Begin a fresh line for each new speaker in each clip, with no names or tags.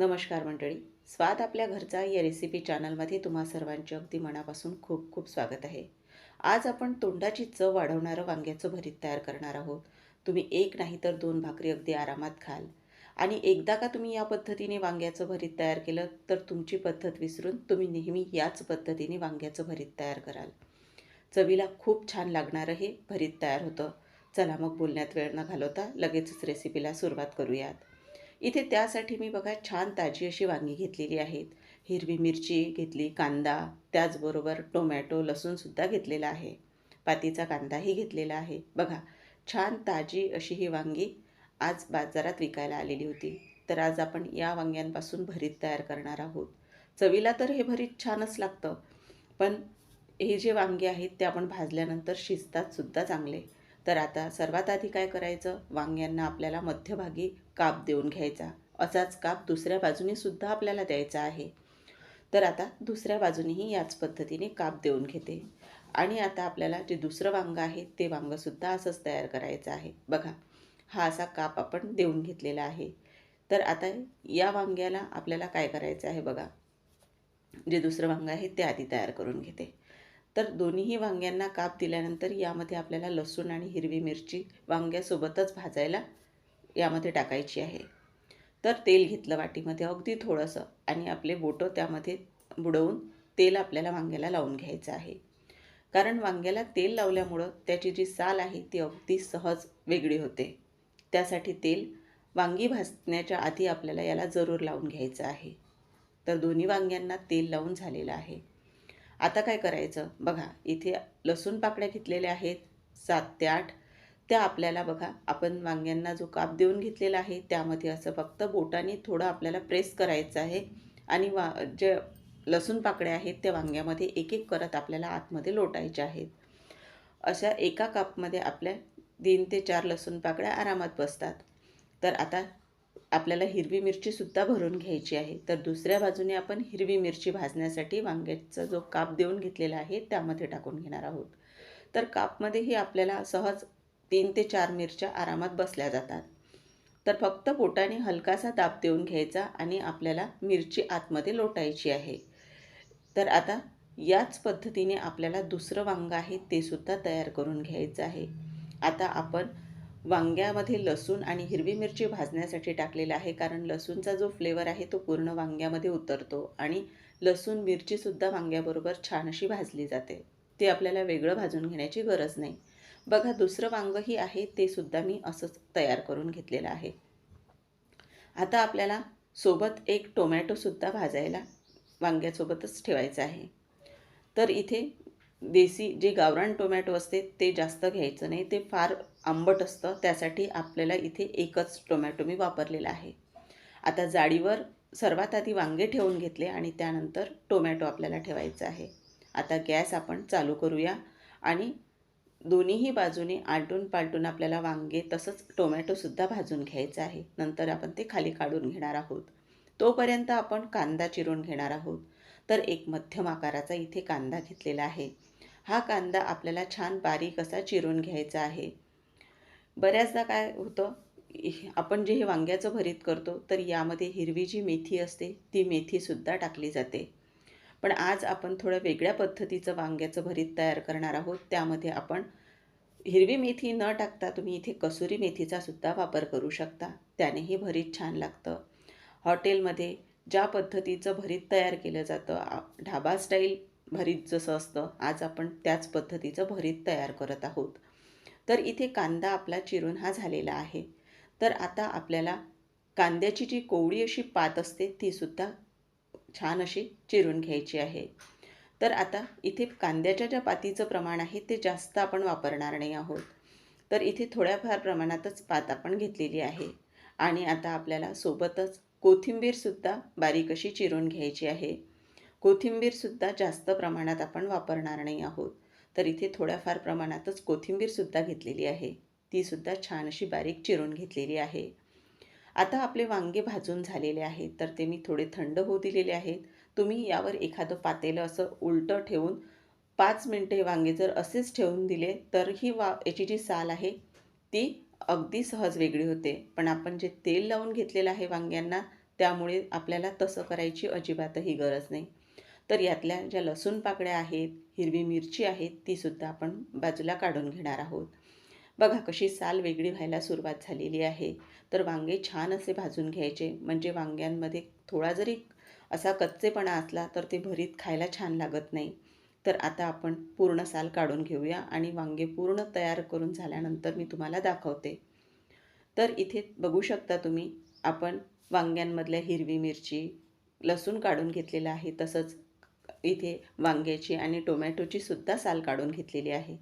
नमस्कार मंडळी. स्वाद आपल्या घरचा या रेसिपी चॅनलमध्ये तुम्हा सर्वांचे अगदी मनापासून खूप खूप स्वागत आहे. आज आपण तोंडाची चव वाढवणारं वांग्याचं भरीत तयार करणार आहोत. तुम्ही एक नाही तर दोन भाकरी अगदी आरामात खाल. आणि एकदा का तुम्ही या पद्धतीने वांग्याचं भरीत तयार केलं तर तुमची पद्धत विसरून तुम्ही नेहमी याच पद्धतीने वांग्याचं भरीत तयार कराल. चवीला खूप छान लागणारं हे भरीत तयार होतं. चला मग बोलण्यात वेळ न घालवता लगेचच रेसिपीला सुरुवात करूयात. इथे त्यासाठी मी बघा छान ताजी अशी वांगी घेतलेली आहेत. हिरवी मिरची घेतली कांदा त्याचबरोबर टोमॅटो लसूणसुद्धा घेतलेला आहे. पातीचा कांदाही घेतलेला आहे. बघा छान ताजी अशी ही वांगी आज बाजारात विकायला आलेली होती. तर आज आपण या वांग्यांपासून भरीत तयार करणार आहोत. चवीला तर हे भरीत छानच लागतं पण हे जे वांगे आहेत ते आपण भाजल्यानंतर शिजतात सुद्धा चांगले. तर आता सर्वात आधी काय करायचं? वांग्यांना आपल्याला मध्यभागी काप देऊन घ्यायचा. असाच काप दुसऱ्या बाजूने सुद्धा आपल्याला द्यायचा आहे. तर आता दुसऱ्या बाजूनेही याच पद्धतीने काप देऊन घेते. आणि आता आपल्याला जे दुसरं वांगं आहे ते वांगंसुद्धा असंच तयार करायचं आहे. बघा हा असा काप आपण देऊन घेतलेला आहे. तर आता या वांग्याला आपल्याला काय करायचं आहे बघा? जे दुसरं वांगं आहे ते आधी तयार करून घेते. तर दोन्हीही वांग्यांना काप दिल्यानंतर यामध्ये आपल्याला लसूण आणि हिरवी मिरची वांग्यासोबतच भाजायला यामध्ये टाकायची आहे. तर तेल घेतलं वाटीमध्ये अगदी थोडंसं आणि आपले बोटं त्यामध्ये बुडवून तेल आपल्याला वांग्याला लावून घ्यायचं आहे. कारण वांग्याला तेल लावल्यामुळं त्याची जी साल आहे ती अगदी सहज वेगळी होते. त्यासाठी तेल वांगी भाजण्याच्या आधी आपल्याला याला जरूर लावून घ्यायचं आहे. तर दोन्ही वांग्यांना तेल लावून झालेलं आहे. आता काय करायचं? बघा इथे लसूण पाकळ्या घेतलेल्या आहेत सात ते आठ. त्या आपल्याला बघा आपण वांग्यांना जो काप देऊन घेतलेला आहे त्यामध्ये असं फक्त बोटाने थोडं आपल्याला प्रेस करायचं आहे. आणि वा जे लसूण पाकळ्या आहेत त्या वांग्यामध्ये एक एक करत आपल्याला आतमध्ये लोटायच्या आहेत. अशा एका कापमध्ये आपल्या तीन ते चार लसूण पाकळ्या आरामात बसतात. तर आता आपल्याला हिरवी मिरचीसुद्धा भरून घ्यायची आहे. तर दुसऱ्या बाजूने आपण हिरवी मिरची भाजण्यासाठी वांग्याचा जो काप देऊन घेतलेला आहे त्यामध्ये टाकून घेणार आहोत. तर कापमध्येही आपल्याला सहज तीन ते चार मिरच्या आरामात बसल्या जातात. तर फक्त पोटाने हलकासा दाब देऊन घ्यायचा आणि आपल्याला मिरची आतमध्ये लोटायची आहे. तर आता याच पद्धतीने आपल्याला दुसरं वांगं आहे ते सुद्धा तयार करून घ्यायचं आहे. आता आपण वांग्यामध्ये लसूण आणि हिरवी मिरची भाजण्यासाठी टाकलेला आहे. कारण लसूणचा जो फ्लेवर आहे तो पूर्ण वांग्यामध्ये उतरतो आणि लसूण मिरचीसुद्धा वांग्याबरोबर छान अशी भाजली जाते. ते आपल्याला वेगळं भाजून घेण्याची गरज नाही. बघा दुसरं वांगंही आहे ते सुद्धा मी असंच तयार करून घेतलेलं आहे. आता आपल्याला सोबत एक टोमॅटोसुद्धा भाजायला वांग्यासोबतच ठेवायचं आहे. तर इथे देसी जे गावरान टोमॅटो असते ते जास्त घ्यायचं नाही. ते फार आंबट असतं. त्यासाठी आपल्याला इथे एकच टोमॅटो मी वापरलेला आहे. आता जाडीवर सर्वात आधी वांगे ठेवून घेतले आणि त्यानंतर टोमॅटो आपल्याला ठेवायचा आहे. आता गॅस आपण चालू करूया आणि दोन्हीही बाजूने आलटून पालटून आपल्याला वांगे तसंच टोमॅटोसुद्धा भाजून घ्यायचं आहे. नंतर आपण ते खाली काढून घेणार आहोत. तोपर्यंत आपण कांदा चिरून घेणार आहोत. तर एक मध्यम आकाराचा इथे कांदा घेतलेला आहे. हा कांदा आपल्याला छान बारीक असा चिरून घ्यायचा आहे. बऱ्याचदा काय होतं आपण जे हे वांग्याचं भरीत करतो तर यामध्ये हिरवी जी मेथी असते ती मेथीसुद्धा टाकली जाते. पण आज आपण थोड्या वेगळ्या पद्धतीचं वांग्याचं भरीत तयार करणार आहोत. त्यामध्ये आपण हिरवी मेथी न टाकता तुम्ही इथे कसुरी मेथीचा सुद्धा वापर करू शकता. त्यानेही भरीत छान लागतं. हॉटेलमध्ये ज्या पद्धतीचं भरीत तयार केलं जातं ढाबा स्टाईल भरीत जसं असतं आज आपण त्याच पद्धतीचं भरीत तयार करत आहोत. तर इथे कांदा आपला चिरून हा झालेला आहे. तर आता आपल्याला कांद्याची जी कोवळी अशी पात असते तीसुद्धा छान अशी चिरून घ्यायची आहे. तर आता इथे कांद्याच्या ज्या पातीचं प्रमाण आहे ते जास्त आपण वापरणार नाही आहोत. तर इथे थोड्याफार प्रमाणातच पात आपण घेतलेली आहे. आणि आता आपल्याला सोबतच कोथिंबीरसुद्धा बारीक अशी चिरून घ्यायची आहे. कोथिंबीरसुद्धा जास्त प्रमाणात आपण वापरणार नाही आहोत. तर इथे थोड्याफार प्रमाणातच कोथिंबीरसुद्धा घेतलेली आहे. तीसुद्धा छान अशी बारीक चिरून घेतलेली आहे. आता आपले वांगे भाजून झालेले आहेत. तर ते मी थोडे थंड होऊ दिलेले आहेत. तुम्ही यावर एखादं पातेलं असं उलटं ठेवून पाच मिनटं हे वांगे जर असेच ठेवून दिले तर ही वा याची जी साल आहे ती अगदी सहज वेगळी होते. पण आपण जे तेल लावून घेतलेलं आहे वांग्यांना त्यामुळे आपल्याला तसं करायची अजिबातही गरज नाही. तर यातल्या ज्या लसूण पाकळ्या आहेत हिरवी मिरची आहेत तीसुद्धा आपण बाजूला काढून घेणार आहोत. बघा कशी साल वेगळी व्हायला सुरुवात झालेली आहे. तर वांगे छान असे भाजून घ्यायचे. म्हणजे वांग्यांमध्ये थोडा जरी असा कच्चेपणा असला तर ते भरीत खायला छान लागत नाही. तर आता आपण पूर्ण साल काढून घेऊया आणि वांगे पूर्ण तयार करून झाल्यानंतर मी तुम्हाला दाखवते. तर इथे बघू शकता तुम्ही आपण वांग्यांमधल्या हिरवी मिरची लसूण काढून घेतलेलं आहे. तसंच इथे वांग्याची आणि टोमॅटोची सुद्धा साल काढून घेतलेली आहे.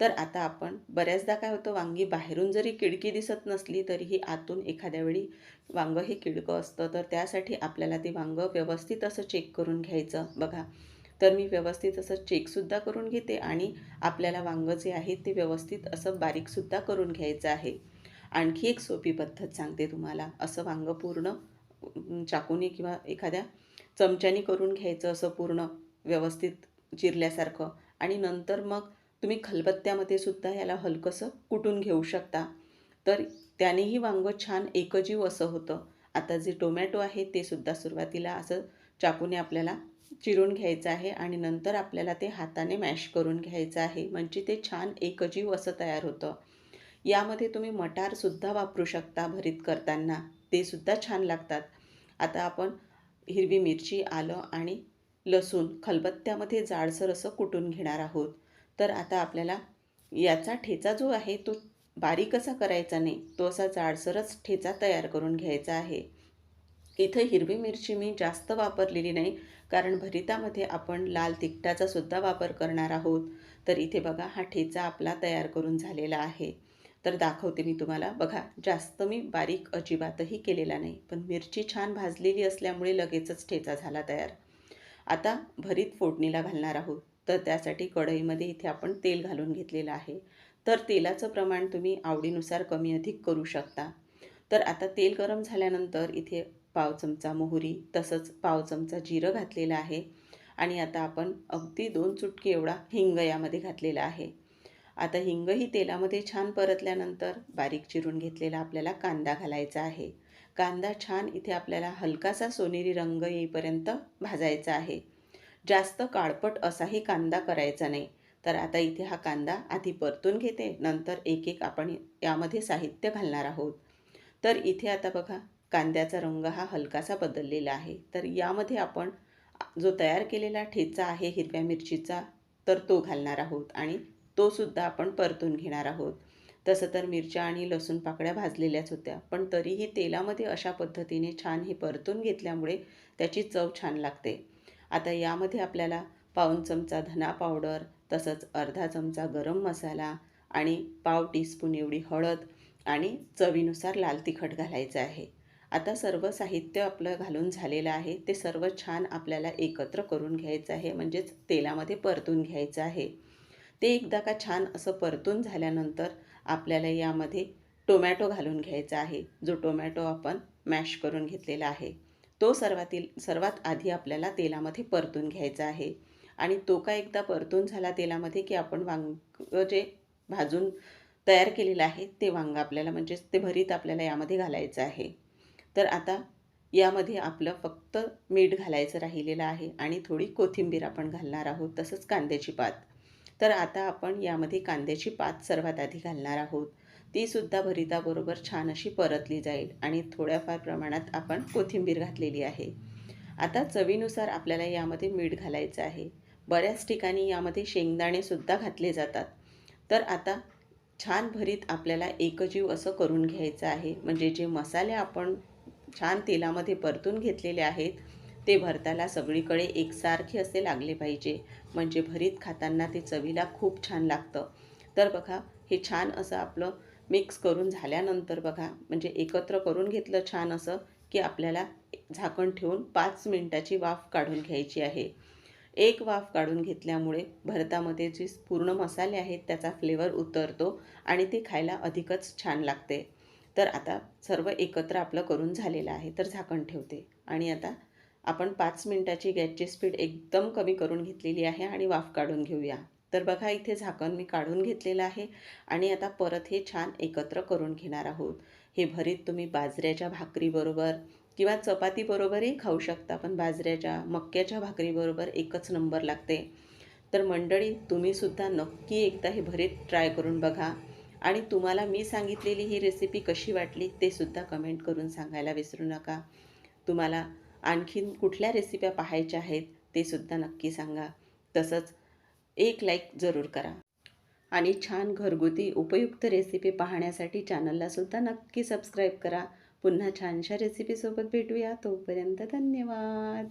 तर आता आपण बऱ्याचदा काय होतं वांगी बाहेरून जरी किडकी दिसत नसली तरीही आतून एखाद्या वेळी वांगं हे किडकं असतं. तर त्यासाठी आपल्याला ते वांगं व्यवस्थित असं चेक करून घ्यायचं बघा. तर मी व्यवस्थित असं चेकसुद्धा करून घेते आणि आपल्याला वांगं जे आहे ते व्यवस्थित असं बारीकसुद्धा करून घ्यायचं आहे. आणखी एक सोपी पद्धत सांगते तुम्हाला. असं वांगं पूर्ण चाकूने किंवा एखाद्या चमच्याने करून घ्यायचं असं पूर्ण व्यवस्थित चिरल्यासारखं. आणि नंतर मग तुम्ही खलबत्त्यामध्ये सुद्धा याला हलकंसं कुटून घेऊ शकता. तर त्यानेही वांगं छान एकजीव असं होतं. आता जे टोमॅटो आहे ते सुद्धा सुरुवातीला असं चाकूने आपल्याला चिरून घ्यायचं आहे आणि नंतर आपल्याला ते हाताने मॅश करून घ्यायचं आहे. म्हणजे ते छान एकजीव असं तयार होतं. यामध्ये तुम्ही मटारसुद्धा वापरू शकता भरीत करताना. ते सुद्धा छान लागतात. आता आपण हिरवी मिरची आलं आणि लसूण खलबत्त्यामध्ये जाडसर असं कुटून घेणार आहोत. तर आता आपल्याला याचा ठेचा जो आहे तो बारीक असा करायचा नाही. तो असा जाडसरच ठेचा तयार करून घ्यायचा आहे. इथं हिरवी मिरची मी जास्त वापरलेली नाही कारण भरितामध्ये आपण लाल तिखटाचा सुद्धा वापर करणार आहोत. तर इथे बघा हा ठेचा आपला तयार करून झालेला आहे. तर दाखवते मी तुम्हाला. बघा जास्त मी बारीक अजिबातही केलेला नाही पण मिरची छान भाजलेली असल्यामुळे लगेचच ठेचा झाला तयार. आता भरीत फोडणीला घालणार आहोत. तर त्यासाठी कढईमध्ये इथे आपण तेल घालून घेतलेलं आहे. तर तेलाचं प्रमाण तुम्ही आवडीनुसार कमी अधिक करू शकता. तर आता तेल गरम झाल्यानंतर इथे पाव चमचा मोहरी तसंच पाव चमचा जिरं घातलेलं आहे. आणि आता आपण अगदी दोन चुटके एवढा हिंग यामध्ये घातलेला आहे. आता हिंगही तेलामध्ये छान परतल्यानंतर बारीक चिरून घेतलेला आपल्याला कांदा घालायचा आहे. कांदा छान इथे आपल्याला हलकासा सोनेरी रंग येईपर्यंत भाजायचा आहे. जास्त काळपट असाही कांदा करायचा नाही. तर आता इथे हा कांदा आधी परतून घेते नंतर एक एक आपण यामध्ये साहित्य घालणार आहोत. तर इथे आता बघा कांद्याचा रंग हा हलकासा बदललेला आहे. तर यामध्ये आपण जो तयार केलेला ठेचा आहे हिरव्या मिरचीचा तर तो घालणार आहोत. आणि तो सुद्धा आपण परतून घेणार आहोत. तसं तर मिरच्या आणि लसूण पाकळ्या भाजलेल्याच होत्या पण तरीही तेलामध्ये अशा पद्धतीने छान हे परतून घेतल्यामुळे त्याची चव छान लागते. आता यामध्ये आपल्याला पाऊन चमचा धना पावडर तसंच अर्धा चमचा गरम मसाला आणि पाव टीस्पून एवढी हळद आणि चवीनुसार लाल तिखट घालायचं आहे. आता सर्व साहित्य आपलं घालून झालेलं आहे. ते सर्व छान आपल्याला एकत्र करून घ्यायचं आहे म्हणजेच तेलामध्ये परतून घ्यायचं आहे. ते एकदा का छान असं परतून झाल्यानंतर आपल्याला यामध्ये टोमॅटो घालून घ्यायचा आहे. जो टोमॅटो आपण मॅश करून घेतलेला आहे तो सर्वातील सर्वात आधी आपल्याला तेलामध्ये परतून घ्यायचा आहे. आणि तो का एकदा परतून झाला तेलामध्ये की आपण वांग जे भाजून तयार केलेलं आहे ते वांग आपल्याला म्हणजेच ते भरीत आपल्याला यामध्ये घालायचं आहे. तर आता यामध्ये आपलं फक्त मीठ घालायचं राहिलेलं आहे आणि थोडी कोथिंबीर आपण घालणार आहोत तसंच कांद्याची पात. तर आता आपण यामध्ये कांद्याची पात सर्वात आधी घालणार आहोत. तीसुद्धा भरिताबरोबर छान अशी परतली जाईल आणि थोड्याफार प्रमाणात आपण कोथिंबीर घातलेली आहे. आता चवीनुसार आपल्याला यामध्ये मीठ घालायचं आहे. बऱ्याच ठिकाणी यामध्ये शेंगदाणेसुद्धा घातले जातात. तर आता छान भरीत आपल्याला एकजीव असं करून घ्यायचं आहे. म्हणजे जे मसाले आपण छान तेलामध्ये परतून घेतलेले आहेत ते भरताला सगळीकडे एकसारखे असे लागले पाहिजे. म्हणजे भरीत खाताना ते चवीला खूप छान लागतं. तर बघा हे छान असं आपलं मिक्स करून झाल्यानंतर बघा म्हणजे एकत्र करून घेतलं छान असं की आपल्याला झाकण ठेवून पाच मिनटाची वाफ काढून घ्यायची आहे. एक वाफ काढून घेतल्यामुळे भरतामध्ये जे पूर्ण मसाले आहेत त्याचा फ्लेवर उतरतो आणि ते खायला अधिकच छान लागते. तर आता सर्व एकत्र आपलं करून झालेलं आहे तर झाकण ठेवते. आणि आता आपण पाच मिनटाची गॅसची स्पीड एकदम कमी करून घेतलेली आहे आणि वाफ काढून घेऊया. तर बघा इथे झाकण मी काढून घेतलेलं आहे आणि आता परत हे छान एकत्र करून घेणार आहोत. हे भरीत तुम्ही बाजऱ्याच्या भाकरीबरोबर किंवा चपातीबरोबरही खाऊ शकता पण बाजऱ्याच्या मक्याच्या भाकरीबरोबर एकच नंबर लागते. तर मंडळी तुम्हीसुद्धा नक्की एकदा हे भरीत ट्राय करून बघा. आणि तुम्हाला मी सांगितलेली ही रेसिपी कशी वाटली ते सुद्धा कमेंट करून सांगायला विसरू नका. तुम्हाला आणखीन कुठल्या रेसिप्या पाहायच्या आहेत ते सुद्धा नक्की सांगा. तसंच एक लाईक जरूर करा. आणि छान घरगुती उपयुक्त रेसिपी पाहण्यासाठी चॅनलला सुद्धा नक्की सबस्क्राईब करा. पुन्हा छानशा रेसिपीसोबत भेटूया. तोपर्यंत धन्यवाद.